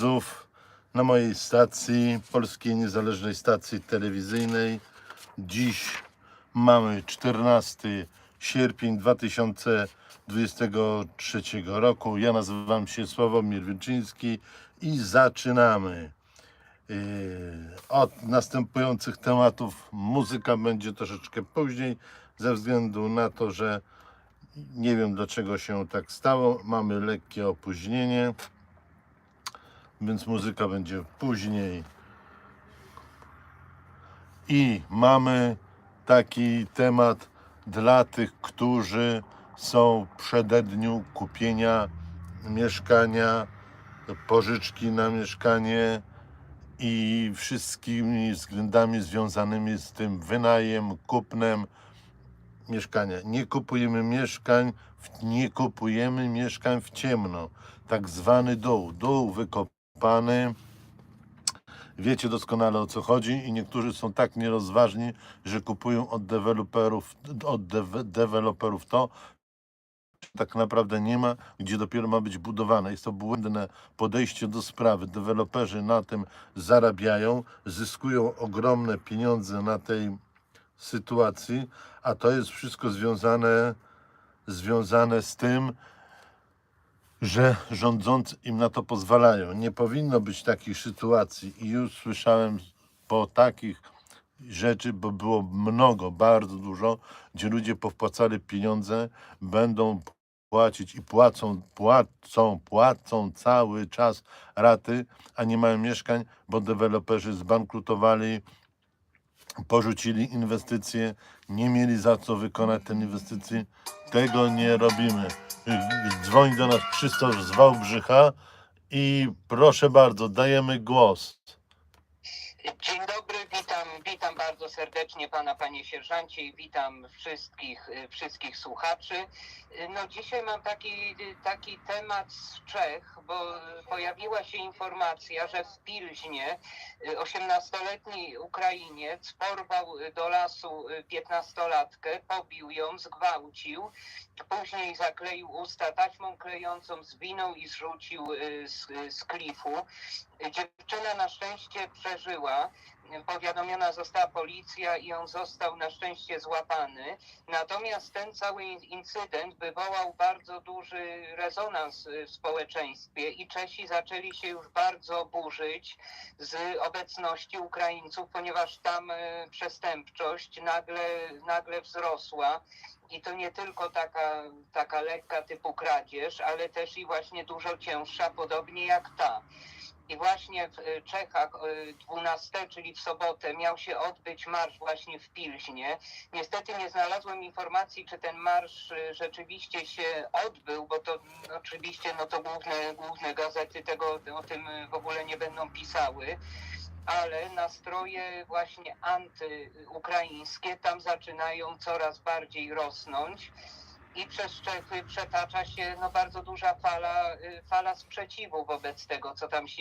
widzów na mojej stacji, polskiej niezależnej stacji telewizyjnej. Dziś mamy 14 sierpień 2023 roku. Ja nazywam się Sławomir Wilczyński i zaczynamy. Yy, Od następujących tematów muzyka będzie troszeczkę później, ze względu na to, że nie wiem dlaczego się tak stało. Mamy lekkie opóźnienie, więc muzyka będzie później. I mamy taki temat dla tych, którzy są w przededniu kupienia mieszkania, pożyczki na mieszkanie i wszystkimi względami związanymi z tym wynajem, kupnem mieszkania. Nie kupujemy mieszkań, nie kupujemy mieszkań w ciemno. Tak zwany dół, dół wykopany. Wiecie doskonale o co chodzi i niektórzy są tak nierozważni, że kupują od deweloperów, od dewe- deweloperów to, tak naprawdę nie ma, gdzie dopiero ma być budowane. Jest to błędne podejście do sprawy. Deweloperzy na tym zarabiają, zyskują ogromne pieniądze na tej sytuacji, a to jest wszystko związane, związane z tym, że rządzący im na to pozwalają. Nie powinno być takich sytuacji i już słyszałem po takich rzeczy, bo było mnogo, bardzo dużo, gdzie ludzie powpłacali pieniądze, będą płacić i płacą, płacą, płacą cały czas raty, a nie mają mieszkań, bo deweloperzy zbankrutowali, porzucili inwestycje, nie mieli za co wykonać te inwestycje. Tego nie robimy. Dzwoni do nas Krzysztof z Wałbrzycha i proszę bardzo, dajemy głos. Dzień dobry, witam, bardzo serdecznie pana, panie sierżancie i witam wszystkich, y, wszystkich słuchaczy. Y, No dzisiaj mam taki, y, taki temat z Czech, bo pojawiła się informacja, że w Pilźnie y, 18-letni Ukrainiec porwał do lasu y, 15-latkę, pobił ją, zgwałcił, później zakleił usta taśmą klejącą, zwinął i zrzucił z, z klifu. Dziewczyna na szczęście przeżyła. Powiadomiona została policja i on został na szczęście złapany. Natomiast ten cały incydent wywołał bardzo duży rezonans y, w społeczeństwie i Czesi zaczęli się już bardzo burzyć z obecności Ukraińców, ponieważ tam y, przestępczość nagle, nagle wzrosła. I to nie tylko taka, taka lekka typu kradzież, ale też i właśnie dużo cięższa, podobnie jak ta. I właśnie w y, Czechach y, 12, czyli w sobotę, miał się odbyć marsz właśnie w Pilźnie. Niestety nie znalazłem informacji, czy ten marsz y, rzeczywiście się odbył, bo to oczywiście no to główne, główne gazety tego o tym y, w ogóle nie będą pisały. Ale nastroje właśnie antyukraińskie tam zaczynają coraz bardziej rosnąć i przez Czechy przetacza się no, bardzo duża fala, y, fala sprzeciwu wobec tego, co tam się